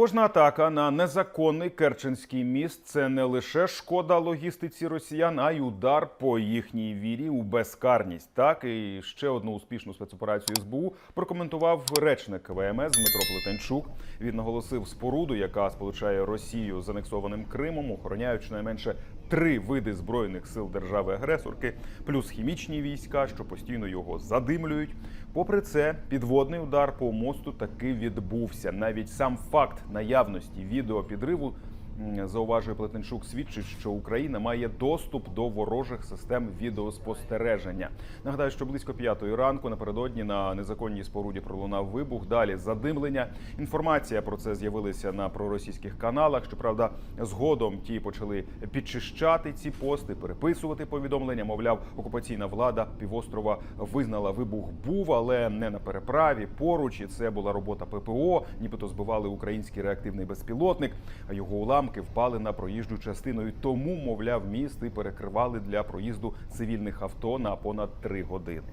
Кожна атака на незаконний Керченський міст це не лише шкода логістиці росіян, а й удар по їхній вірі у безкарність. Так і ще одну успішну спецоперацію СБУ прокоментував речник ВМС Дмитро Плетенчук. Він наголосив споруду, яка сполучає Росію з анексованим Кримом, охороняють щонайменше три види збройних сил держави-агресорки, плюс хімічні війська, що постійно його задимлюють. Попри це, підводний удар по мосту таки відбувся. Навіть сам факт наявності відеопідриву, м, зауважує Плетенчук, свідчить, що Україна має доступ до ворожих систем відеоспостереження. Нагадаю, що близько п'ятої ранку напередодні на незаконній споруді пролунав вибух. Далі задимлення. Інформація про це з'явилася на проросійських каналах. Щоправда, згодом ті почали підчищати ці пости, переписувати повідомлення. Мовляв, окупаційна влада півострова визнала вибух був, але не на переправі. Поруч і це була робота ППО. Нібито збивали український реактивний безпілотник. А його уламки впали на проїжджу частину. І тому, мовляв, міст і перекривали для проїзду цивільних авто на понад три години.